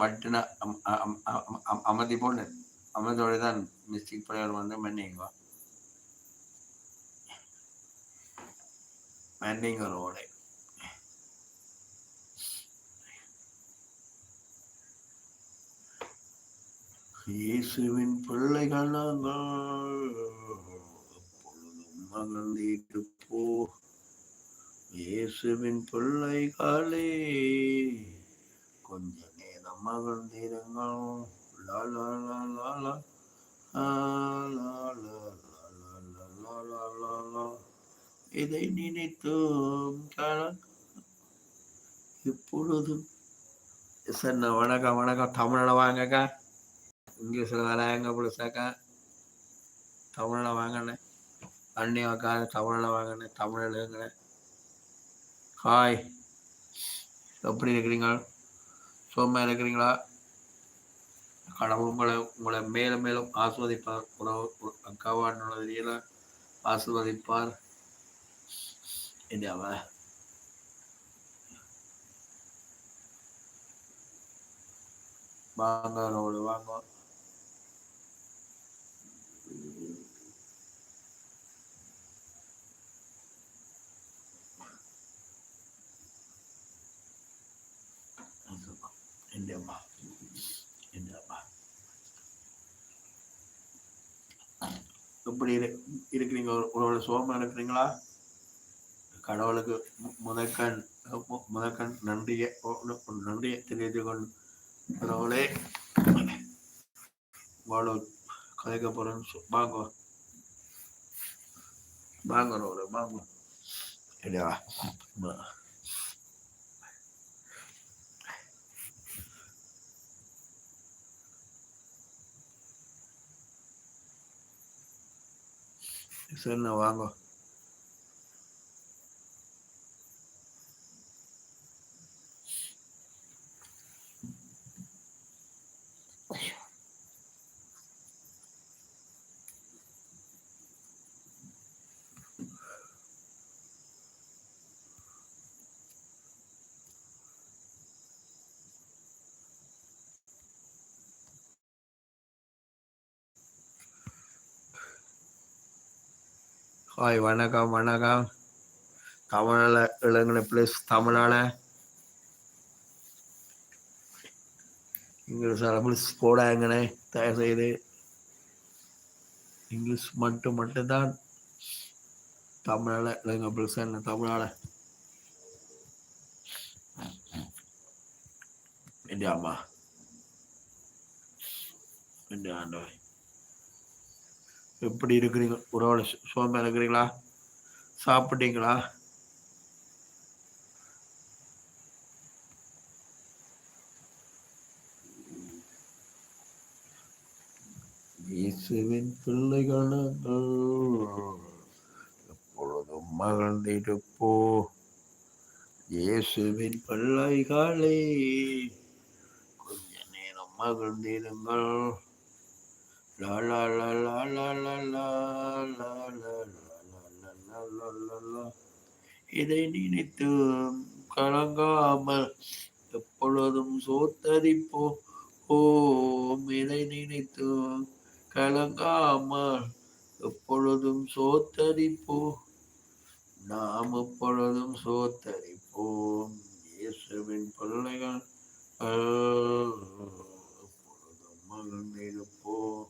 பட்டுனா அமைதி போன அமைதியோட தான் மிஸ்டேக் பிள்ளைகள் வந்து மன்னிங்க மன்னிங்களோட இயேசுவின் பிள்ளைகள் நாங்கள் எப்பொழுதும் மகிழ்ந்திட்டு போ இயேசுவின் பிள்ளைகளே கொஞ்சம் மகிழ்ந்திருங்களும் இதை நினைத்தோம் இப்பொழுதும் சார் நான் வணக்கம் வணக்கம் தமிழில் வாங்கக்கா இங்கிலீஷில் வராங்க புதுசாக்கா தமிழில் வாங்கினேன் அண்ணி அக்கா தமிழில் வாங்கினேன் தமிழில் இருங்கினேன் ஹாய் எப்படி இருக்கிறீங்க சோமா இருக்கிறீங்களா? கடவுள் உங்களை உங்களை மேலும் மேலும் ஆஸ்வதிப்பார் உறவு அக்காவான ஆஸ்வதிப்பார் இந்தியாவை வாங்க ரோடு வாங்க. in their mouth. In their mouth. இப்படி இருக்கிறீங்க ஒரு சோகமா இருக்கிறீங்களா கடவுளுக்கு முதற்கண் முதற்கண் நன்றியை நன்றியை தெரிவித்து கொண்டு கடவுளே வாழ கதைக்க போறேன்னு வாங்க வாங்க வாங்க இல்லையா Eso es Navango. ஹாய் வணக்கம் வணக்கம். தமிழால இளங்கலை ப்ளஸ் தமிழால. இங்கிலீஷ் ப்ளஸ் போடாங்கண்ணே தயவு செய்து இங்கிலீஷ் மட்டும் மட்டும்தான் தமிழால இளங்க ப்ளஸ் என்ன தமிழால? இந்தியாமா இந்தியா ஆண்டவரே. எப்படி இருக்கிறீங்க? உறவோட சோம்பா இருக்கிறீங்களா? சாப்பிட்டீங்களா? இயேசுவின் பிள்ளைகள் எப்பொழுதும் மகிழ்ந்திருப்போ போ. இயேசுவின் பிள்ளைகளே கொஞ்ச நேரம் மகிழ்ந்திருங்கள். La la la la la la la la la la la la லா லா லா. இதை நினைத்து கலங்காமல் எப்பொழுதும் சோத்தரிப்போ ஓம் இதை நினைத்து கலங்காமல் எப்பொழுதும் சோத்தரிப்போ நாம் எப்பொழுதும் சோத்தரிப்போம் இயேசுவின் பிள்ளைகள் எப்பொழுதும் மகிழ்ந்திருப்போம்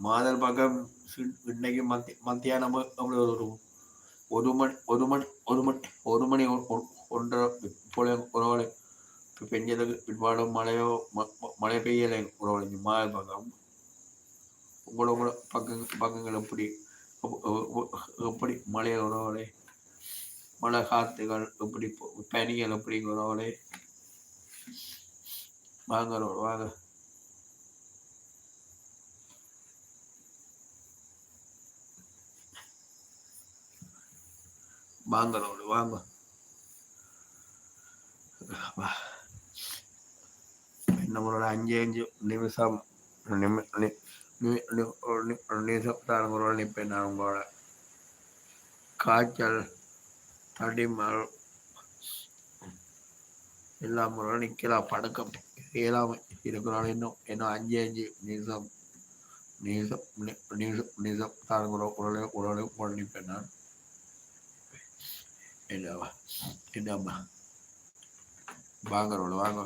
മാതൽ മകം ഉണ്ടെങ്കിൽ മധ്യ മധ്യാഹ്നം നമ്മൾ ഒരു ഒരു മണി ഒരു മണി ഒരു മണി ഒരു മണി ഉണ്ട് ഇപ്പോഴേ കുറവളെ പെഞ്ഞത് ഒരുപാട് മഴയോ മഴ പെയ്യലേ കുറവളഞ്ഞു മാതൽ മകം உங்களோட பங்கு பங்குகள் எப்படி எப்படி மழை உறவுகளே மழை காத்துகள் எப்படி பனிகள் எப்படிங்கிறவங்களே வாங்குறோம் வாங்க ரோடு வாங்க வாங்க வாங்க நம்மளோட அஞ்சு அஞ்சு நிமிஷம் ஒரு நிமிஷம் உங்களோட நிற்பேன் நான் உங்களோட காய்ச்சல் தடிமல் எல்லாம் முறை நிற்கலாம் படுக்கம் இயலாம இருக்கிறாள் இன்னும் இன்னும் அஞ்சு அஞ்சு நிமிஷம் நிமிஷம் நிமிஷம் நிமிஷம் தான் உங்களோட உடலை உடலை நான் என்னவா என்னம்மா வாங்க ரோடு வாங்க.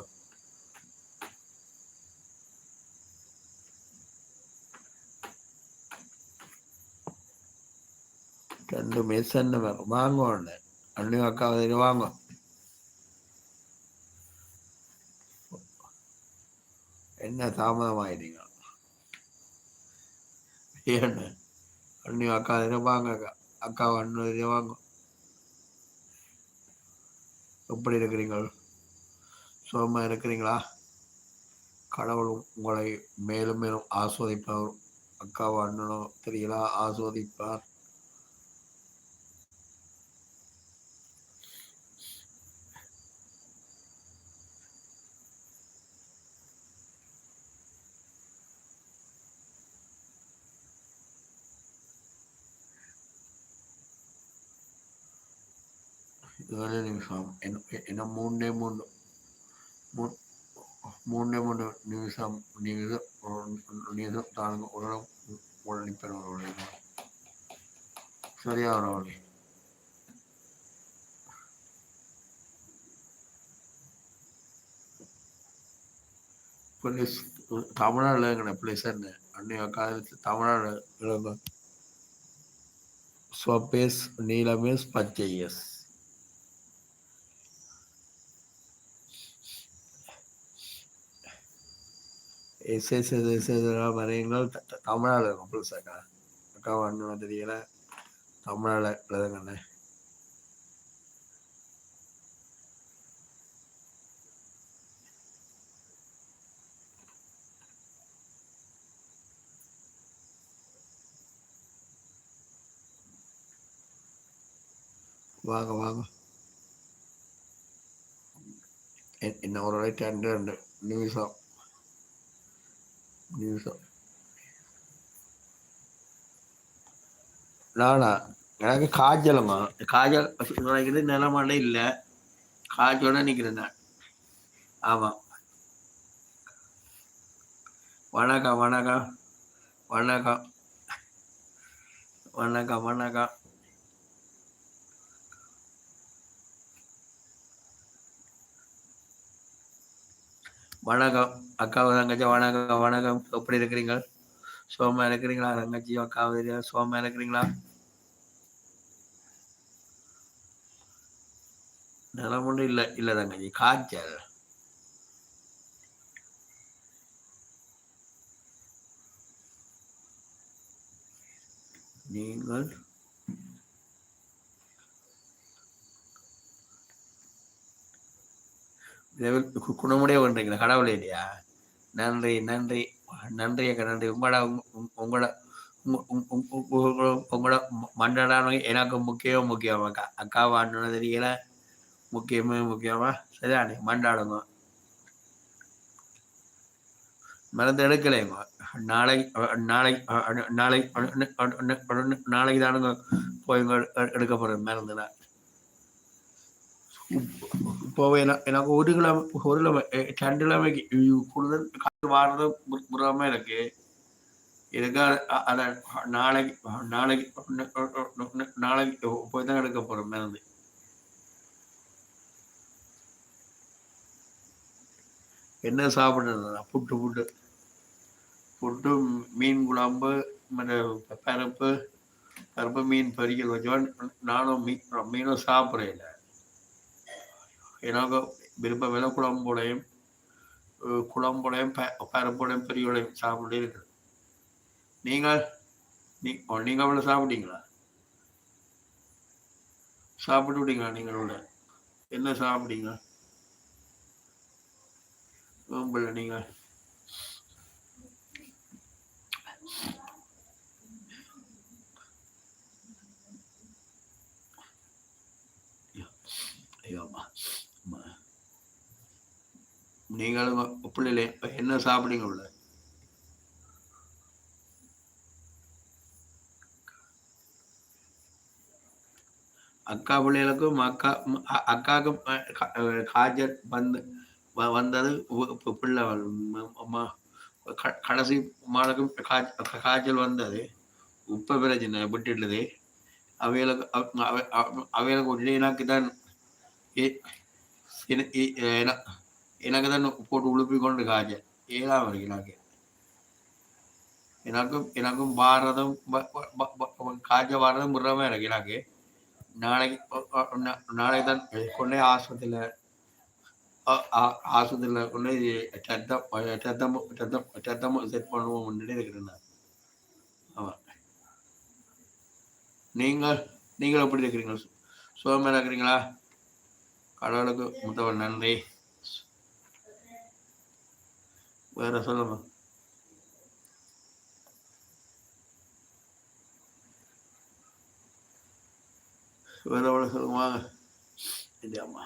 ரெண்டு மிஸ் என்ன வரும் வாங்க ஒன்று அண்ணி அக்கா வந்து வாங்க. என்ன தாமதமாயிட்டீங்க? ஏன்னு அண்ணி அக்கா வந்து வாங்க அக்கா. அக்கா அண்ணன் வாங்க. எப்படி இருக்கிறீர்கள் சுகமா இருக்கிறீங்களா? கடவுள் உங்களை மேலும் மேலும் ஆஸ்வதிப்பார் அக்காவோ அண்ணனோ தெரியலா? ஆஸ்வதிப்பார். ஏழு நிமிஷம் என்ன மூணே மூணு மூணே மூணு நிமிஷம் நிமிஷம் நிமிஷம் தானுங்க உடலும் உடனே ஒரு சரியா ஒரு ப்ளீஸ் தமிழ்நாடு எழுதுங்கண்ணே ப்ளீஸ் என்ன அன்னைய காலத்து தமிழ்நாடு எழுதுங்க ஸ்வபேஸ் நீலமேஸ் பச்சை எஸ் எஸ் எஸ் எஸ் எஸ் இருக்கும் அக்கா அக்கா தெரியல தமிழ்நாடு எழுதுங்கண்ணே வாங்க வாங்க என்ன ஒரு ரெண்டு ரெண்டு ரெண்டு நிமிஷம் நானா எனக்கு காய்ச்சலுங்க காய்ச்சல் நினைக்கிறது நிலமாண்டே இல்லை. காய்ச்சலோட நிற்கிறேன் நான். ஆமாம் வணக்கம் வணக்கம். வணக்கம். வணக்கம் வணக்கம். வணக்கம். அக்காவு தங்கச்சி வணக்கம் வணக்கம். எப்படி இருக்கிறீங்க? சோமா இருக்கிறீங்களா? தங்கச்சி அக்காவு சோமா இருக்கிறீங்களா? நிலம் ஒன்றும் இல்லை இல்லை தங்கச்சி காய்ச்சல். நீங்கள்? குணமுடைய ஒன்றீங்களா கடவுளே இல்லையா? நன்றி நன்றி நன்றி அக்கா நன்றி உங்களோட உங்களோட உங்களோட மண்டலான எனக்கு முக்கியம் முக்கியம் அக்கா அக்கா வாண்டன தெரியல முக்கியமே முக்கியமா சரியானே மண்டாடுங்க மருந்து எடுக்கலைங்க நாளை நாளை நாளை நாளைக்கு தானுங்க போய் எடுக்க போறேன் மருந்துல இப்போ எனக்கு ஒரு கிழமை ஒரு கிழமை ரெண்டு கிழமைக்கு கூடுதல் காசு வாடுறது புறாம இருக்கு எனக்கு அதை அத நாளைக்கு நாளைக்கு நாளைக்கு போய் தான் எடுக்க போறேன் மருந்து என்ன சாப்பிடுறது புட்டு புட்டு புட்டு மீன் குழம்பு மற்ற பருப்பு பருப்பு மீன் பொரியல் வச்சோம் நானும் மீன் மீனும் சாப்பிட்றேன் எனக்கு விரும்ப வில குழம்புடையும் அஹ், குழம்புடையும் ப- பெரியோடையும் சாப்பிட்டு இருக்குது நீங்கள் நீ நீங்கள் அவ்வளோ சாப்பிட்டீங்களா? சாப்பிட்டு விட்டீங்களா நீங்களோட என்ன சாப்பிட்டீங்க? பிள்ளை நீங்கள் ஐயோம்மா அம்மா. நீங்களும் பிள்ளைகளே என்ன சாப்பிடுங்க உள்ள? அக்கா பிள்ளைகளுக்கும் அக்கா ம், அ- அக்காவுக்கும் காய்ச்சல் வந்து வந்தது பிள்ளை கடைசி மாளுக்கும் காய்ச்சல் வந்தது. உப்ப பிரச்சனை விட்டுடுது அவைகளுக்கு அவைகளுக்கு உடனே எனக்கு தான் எனக்கு தான் போட்டு உழுப்பி கொண்டு காய்ச்சல் ஏழாம் வரைக்கும் எனக்கு எனக்கும் எனக்கும் பாரதம் காஜ பாரதம் வ- வ- முறமே எனக்கு எனக்கு நாளைக்கு நா- நாளைக்கு தான் கொண்டே ஆஸ்பத்திரியில் ஆஸ்பத்திரியில் கொண்டு சத்தம் சத்தம் சத்தம் சத்தம் செட் பண்ணுவோம் முன்னாடி இருக்கிறேன் ஆமாம் நீங்கள் நீங்கள் எப்படி இருக்கிறீங்க சுகமாக இருக்கிறீங்களா கடவுளுக்கு முதல் நன்றி வேற சொல்லுங்க. வேற எவ்வளோ சொல்லுங்க வாங்க. இந்த அம்மா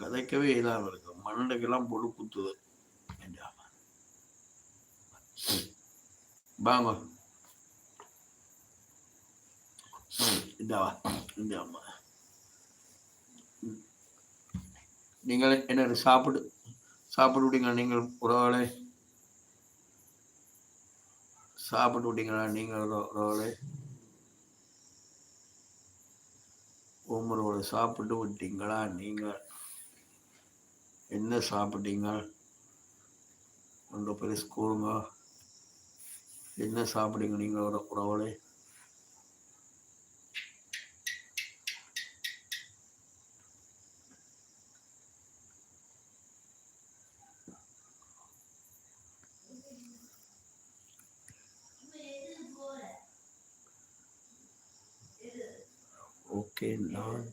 கதைக்கவே இல்லாம இருக்கு. மண்டைக்கெல்லாம் பொழு குத்துது இந்த அம்மா. வாங்க. இந்த இந்த அம்மா நீங்கள் என்ன சாப்பிடு சாப்பிட்டு விட்டீங்களா நீங்கள் உறவாளே? சாப்பிட்டு விட்டீங்களா நீங்கள் உறவாளே? உங்களோட சாப்பிட்டு விட்டீங்களா நீங்கள்? என்ன சாப்பிட்டீங்க? ரெண்டு பேர் ஸ்கூலுங்க. என்ன சாப்பிட்டீங்க நீங்கள் உற- உறவாளே ஓகே நான்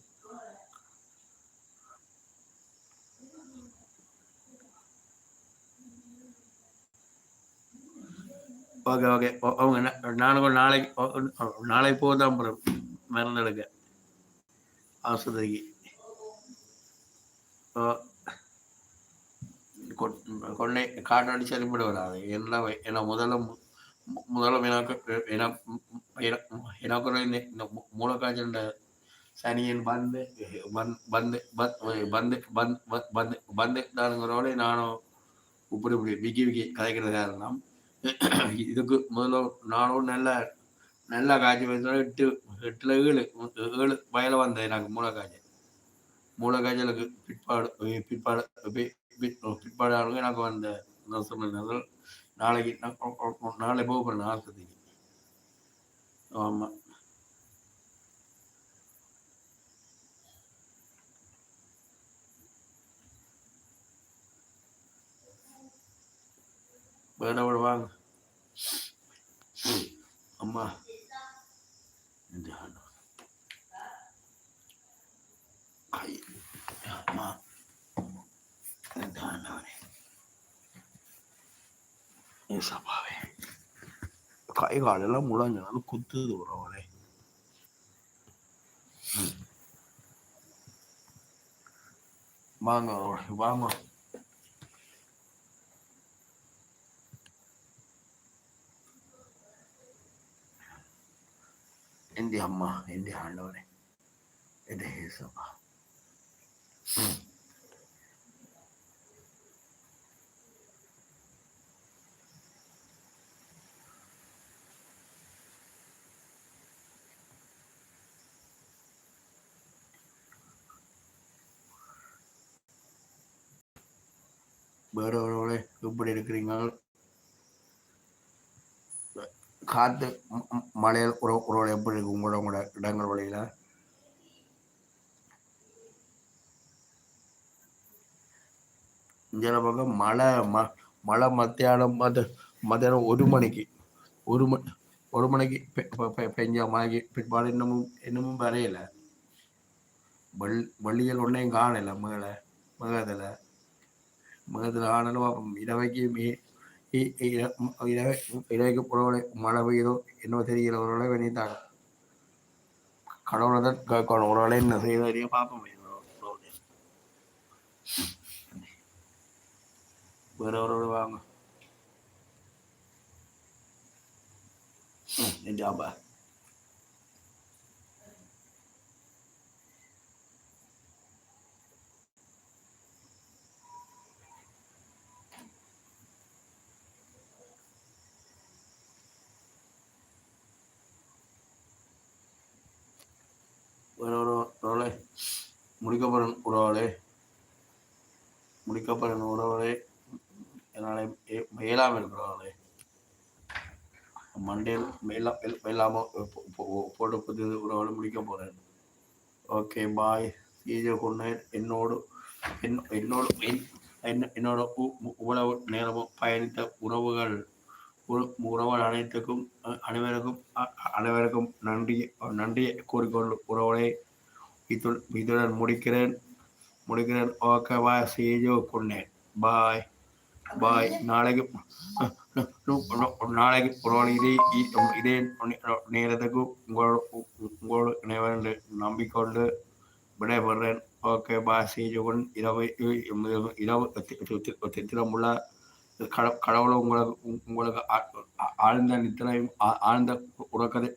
ஓகே ஓகே அவங்க நானும் ஒரு நாளைக்கு oh, oh, oh, நாளைக்கு ஓ- நாளைக்கு போதான் அப்புறம் மறந்துடுங்க ஆஸ்பத்திரிக்கு. ஓ, கொ- கொண்டே காட்டாடி சரிப்பட வராது என்ன வை- ஏன்னா முதல்ல முதல்ல எனக்கு எனக்கு இந்த இந்த சனியன் பந்து பந்து பந்து பந்து வந்து பந்து தானுங்கிறோட நானும் இப்படி இப்படி விக்கி விக்கி கதைக்கிறதா இருந்தான் இதுக்கு முதல்ல நானும் நல்ல நல்ல காய்ச்சி வச்சோட எட்டு எட்டுல ஏழு ஏழு வயல வந்தேன் எனக்கு மூளை காய்ச்சல் மூளை காய்ச்சலுக்கு பிற்பாடு பிற்பாடு பிற்பாடு ஆளுங்க எனக்கு வந்த நான் சொன்னது நாளைக்கு நான் நாளை போக போகிறேன் ஆஸ்பத்திரிக்கு ஆமாம் வேணா விட வாங்க அம்மா இந்த ஆண்டு. கை அம்மா இந்த ஆண்டவரே ஏசப்பாவே கை காலெல்லாம் முழங்கினாலும் குத்துது உறவரே வாங்க உறவரே, வாங்க எந்தி அம்மா எந்தி ஆண்டவரே எந்த ஏசப்பா வேறவர்களே எப்படி இருக்கிறீங்க காற்று மலையில் உறவு உறவு எப்படி இருக்கு உங்களோட உங்களோட இடங்கள் வழியில்? இந்த பக்கம் மழை ம மழை மத்தியானம் மத மத்தியானம் ஒரு மணிக்கு ஒரு மணி ஒரு மணிக்கு பெ- பெ- பெஞ்ச மழைக்கு பிற்பாடு இன்னமும் இன்னமும் வரையல. வெள் வெள்ளியல் ஒன்றையும் காணலை மேலே மேகத்தில். மேகத்தில் ஆனாலும் இரவைக்கு மீ இ- இ- இரவை இரவைக்கு புறவலை மழை பெய்யுதோ என்னவோ தெரியல ஒரு வேணித்தாங்க கடவுளை தான் கேட்கணும் ஒரு வேலை என்ன செய்ய பார்ப்போம் வேற ஒரு வாங்க ஜாபா வேற ஒரு ரோலே முடிக்கப்படும் உறவுகளே முடிக்கப்படும் உறவுகளே என்னால் மேலாமல் இருக்கிறவர்களே மண்டேல் மேலா மேலாமல் போட்டு புது உறவுகளை முடிக்க போகிறேன் ஓகே பாய். சீஜோ கொண்டு என்னோடு என்னோடு என்னோட உ- நேரமும் பயணித்த உறவுகள். உறவுகள் அனைத்துக்கும் அனைவருக்கும் அனைவருக்கும் நன்றி நன்றியை கூறிக்கொண்டு உறவுகளை இத்துடன் இத்துடன் முடிக்கிறேன் முடிக்கிறேன் ஓகே பாய் சீஜோ கொண்டேன் பாய் பாய் நாளைக்கு நாளைக்கு ஒரு இதே இதே நேரத்துக்கு உங்களோட உங்களோட இணைவர் நம்பிக்கொண்டு விடைபெறேன் ஓகே பாய் கொண்டு இரவு இரவு திறமுள்ள கட- கடவுளை உங்களுக்கு உங்களுக்கு ஆழ்ந்த நித்திரையும் ஆழ்ந்த உறக்கத்தை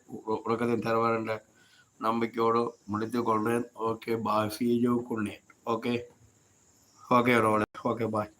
உறக்கத்தையும் தருவார் என்ற நம்பிக்கையோடு முடித்துக் கொள்றேன் ஓகே பாய் சீஜு குன்னே ஓகே ஓகே ரோலே ஓகே பாய்